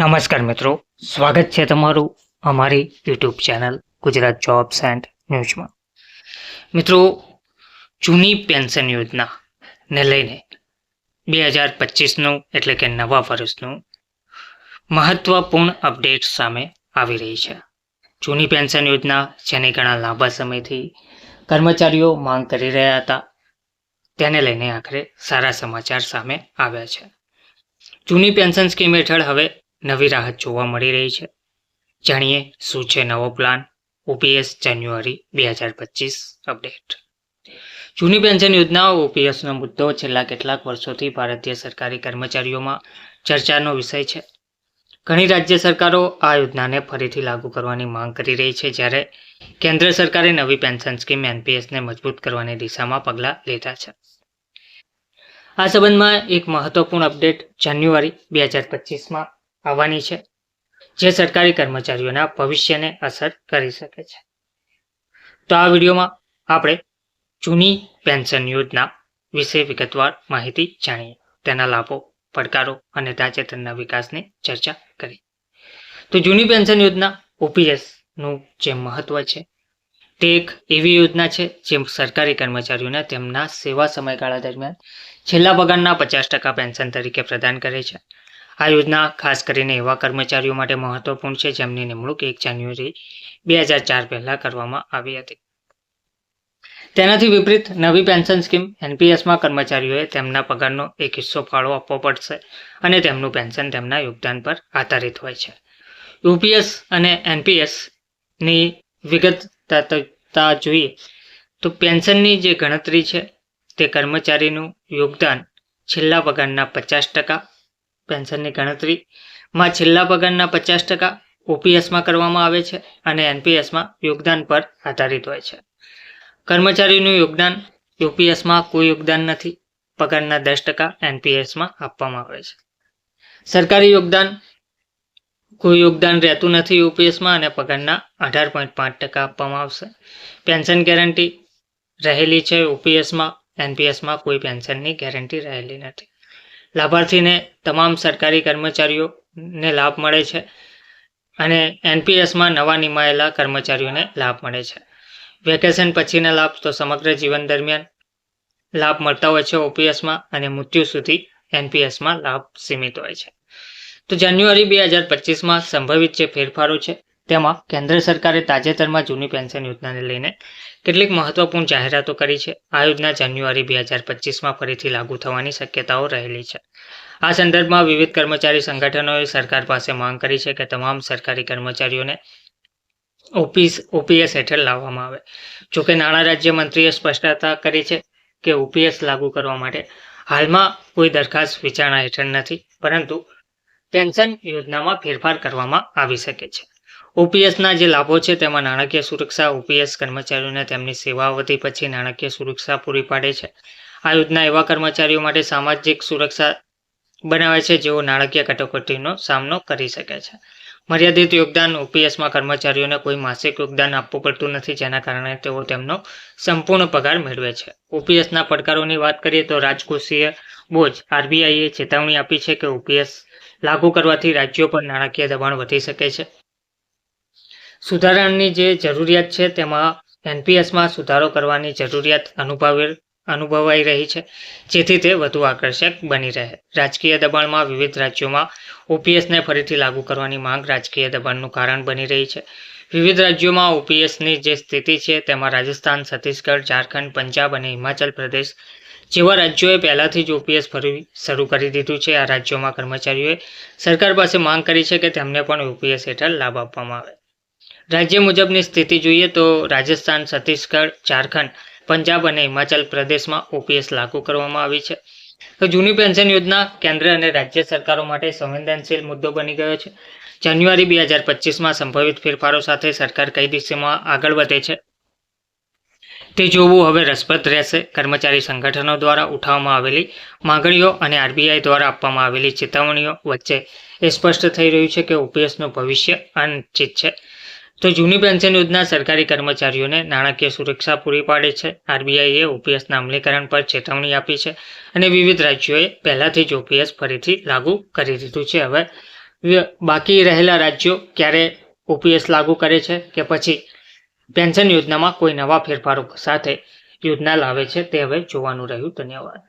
નમસ્કાર મિત્રો. સ્વાગત છે તમારું અમારી YouTube channel Gujarat jobs and ન્યૂઝમાં. મિત્રો, જૂની પેન્શન યોજનાને લઈને બે હજાર પચીસનું એટલે કે નવા વર્ષનું મહત્વપૂર્ણ અપડેટ સામે આવી રહી છે. જૂની પેન્શન યોજના, જેની ઘણા લાંબા સમયથી કર્મચારીઓ માંગ કરી રહ્યા હતા, તેને લઈને આખરે સારા સમાચાર સામે આવ્યા છે. જૂની પેન્શન સ્કીમ હેઠળ હવે નવી રાહત જોવા મળી રહી છે. જાણીએ શું છે નવો પ્લાન ઓપીએસ જાન્યુઆરી બે હજાર પચીસ અપડેટ. જૂની પેન્શન યોજનાઓ ઓપીએસનો મુદ્દો છેલ્લા કેટલાક વર્ષોથી ભારતીય સરકારી કર્મચારીઓમાં ચર્ચાનો વિષય છે. ઘણી રાજ્ય સરકારો આ યોજનાને ફરીથી લાગુ કરવાની માંગ કરી રહી છે, જ્યારે કેન્દ્ર સરકારે નવી પેન્શન સ્કીમ એનપીએસને મજબૂત કરવાની દિશામાં પગલાં લીધા છે. આ સંબંધમાં એક મહત્વપૂર્ણ અપડેટ જાન્યુઆરી બે હજાર પચીસમાં આવવાની છે, જે સરકારી કર્મચારીઓના ભવિષ્યને અસર કરી શકે છે. તો આ વિડીયોમાં આપણે જૂની પેન્શન યોજના વિશે વિગતવાર માહિતી જાણીએ. તેના લાભો, પડકારો અને તાજેતરના વિકાસની ચર્ચા કરી. તો જૂની પેન્શન યોજના ઓપીએસનું જે મહત્વ છે, તે એક એવી યોજના છે, જે સરકારી કર્મચારીઓને તેમના સેવા સમયગાળા દરમિયાન છેલ્લા પગારના પચાસ ટકા પેન્શન તરીકે પ્રદાન કરે છે. આ યોજના ખાસ કરીને એવા કર્મચારીઓ માટે મહત્વપૂર્ણ છે જેમની નિમણૂક એક જાન્યુઆરી બે હજાર ચાર પહેલા કરવામાં આવી હતી. તેનાથી વિપરીત નવી પેન્શન સ્કીમ એનપીએસમાં કર્મચારીઓએ તેમના પગારનો એક હિસ્સો ફાળો આપવો પડશે અને તેમનું પેન્શન તેમના યોગદાન પર આધારિત હોય છે. યુપીએસ અને એનપીએસની વિગતતા જોઈએ તો પેન્શનની જે ગણતરી છે તે કર્મચારીનું યોગદાન છેલ્લા પગારના પચાસ ટકા પેન્શનની ગણતરીમાં છેલ્લા પગારના પચાસ ટકા ઓપીએસમાં કરવામાં આવે છે અને એનપીએસમાં યોગદાન પર આધારિત હોય છે. કર્મચારીનું યોગદાન યુપીએસમાં કોઈ યોગદાન નથી. પગારના દસ ટકા એનપીએસમાં આપવામાં આવે છે. સરકારી યોગદાન કોઈ યોગદાન રહેતું નથી યુપીએસમાં અને પગારના અઢાર પોઈન્ટ પાંચ ટકા આપવામાં આવશે. પેન્શન ગેરંટી રહેલી છે યુપીએસમાં. એનપીએસમાં કોઈ પેન્શનની ગેરંટી રહેલી નથી. લાભાર્થીને તમામ સરકારી કર્મચારીઓને લાભ મળે છે અને એનપીએસમાં નવા નિમાયેલા કર્મચારીઓને લાભ મળે છે. વેકેશન પછીના લાભ તો સમગ્ર જીવન દરમિયાન લાભ મળતા હોય છે ઓપીએસમાં અને મૃત્યુ સુધી એનપીએસમાં લાભ સીમિત હોય છે. તો જાન્યુઆરી બે હજાર પચીસમાં સંભવિત જે ફેરફારો છે તેમાં કેન્દ્ર સરકારે તાજેતરમાં જૂની પેન્શન યોજનાને લઈને કેટલીક મહત્વપૂર્ણ જાહેરાતો કરી છે. આ યોજના જાન્યુઆરી બે હજાર પચીસમાં ફરીથી લાગુ થવાની શક્યતાઓ રહેલી છે. આ સંદર્ભમાં વિવિધ કર્મચારી સંગઠનોએ સરકાર પાસે માંગ કરી છે કે તમામ સરકારી કર્મચારીઓને ઓપીસ ઓપીએસ હેઠળ લાવવામાં આવે. જોકે નાણાં રાજ્યમંત્રીએ સ્પષ્ટતા કરી છે કે ઓપીએસ લાગુ કરવા માટે હાલમાં કોઈ દરખાસ્ત વિચારણા હેઠળ નથી, પરંતુ પેન્શન યોજનામાં ફેરફાર કરવામાં આવી શકે છે. ઓપીએસના જે લાભો છે તેમાં નાણાકીય સુરક્ષા ઓપીએસ કર્મચારીઓને તેમની સેવા અવધિ પછી નાણાકીય સુરક્ષા પૂરી પાડે છે. આ યોજના એવા કર્મચારીઓ માટે સામાજિક સુરક્ષા બનાવે છે જેઓ નાણાકીય કટોકટીનો સામનો કરી શકે છે. મર્યાદિત યોગદાન ઓપીએસમાં કર્મચારીઓને કોઈ માસિક યોગદાન આપવું પડતું નથી, જેના કારણે તેઓ તેમનો સંપૂર્ણ પગાર મેળવે છે. ઓપીએસના પડકારોની વાત કરીએ તો રાજકોષીય બોજ આરબીઆઈએ ચેતવણી આપી છે કે ઓપીએસ લાગુ કરવાથી રાજ્યો પર નાણાકીય દબાણ વધી શકે છે. સુધારણની જે જરૂરિયાત છે, તેમાં એનપીએસમાં સુધારો કરવાની જરૂરિયાત અનુભવે, અનુભવાઈ રહી છે. જેથી તે વધુ આકર્ષક બની રહે. રાજકીય દબાણમાં વિવિધ રાજ્યોમાં ઓપીએસને ફરીથી લાગુ કરવાની માંગ રાજકીય દબાણનું કારણ બની રહી છે. વિવિધ રાજ્યોમાં ઓપીએસની જે સ્થિતિ છે, તેમાં રાજસ્થાન, છત્તીસગઢ, ઝારખંડ, પંજાબ અને હિમાચલ પ્રદેશ જેવા રાજ્યોએ પહેલાથી જ ઓપીએસ ફરી, શરૂ કરી દીધું છે. આ રાજ્યોમાં કર્મચારીઓએ સરકાર પાસે માંગ કરી છે કે તેમને પણ ઓપીએસ હેઠળ લાભ આપવામાં આવે. રાજ્ય મુજબની સ્થિતિ જોઈએ તો રાજસ્થાન, છત્તીસગઢ, ઝારખંડ, પંજાબ અને હિમાચલ પ્રદેશમાં ઓપીએસ લાગુ કરવામાં આવી છે. તો જૂની પેન્શન યોજના કેન્દ્ર અને રાજ્ય સરકારો માટે સંવેદનશીલ મુદ્દો બની ગયો છે. જાન્યુઆરી બે હજાર પચીસમાં સંભવિત ફેરફારો સાથે સરકાર કઈ દિશામાં આગળ વધે છે? તે જોવું હવે રસપ્રદ રહેશે. કર્મચારી સંગઠનો દ્વારા ઉઠાવવામાં આવેલી માંગણીઓ અને આરબીઆઈ દ્વારા આપવામાં આવેલી ચેતવણીઓ વચ્ચે એ સ્પષ્ટ થઈ રહ્યું છે કે ઓપીએસનું ભવિષ્ય અનિશ્ચિત છે. તો જૂની પેન્શન યોજના સરકારી કર્મચારીઓને નાણાકીય સુરક્ષા પૂરી પાડે છે. આરબીઆઈએ ઓપીએસના અમલીકરણ પર ચેતવણી આપી છે અને વિવિધ રાજ્યોએ પહેલાથી જ ઓપીએસ ફરીથી લાગુ કરી દીધું છે. હવે બાકી રહેલા રાજ્યો ક્યારે ઓપીએસ લાગુ કરે છે કે પછી પેન્શન યોજનામાં કોઈ નવા ફેરફારો સાથે યોજના લાવે છે તે હવે જોવાનું રહ્યું. ધન્યવાદ.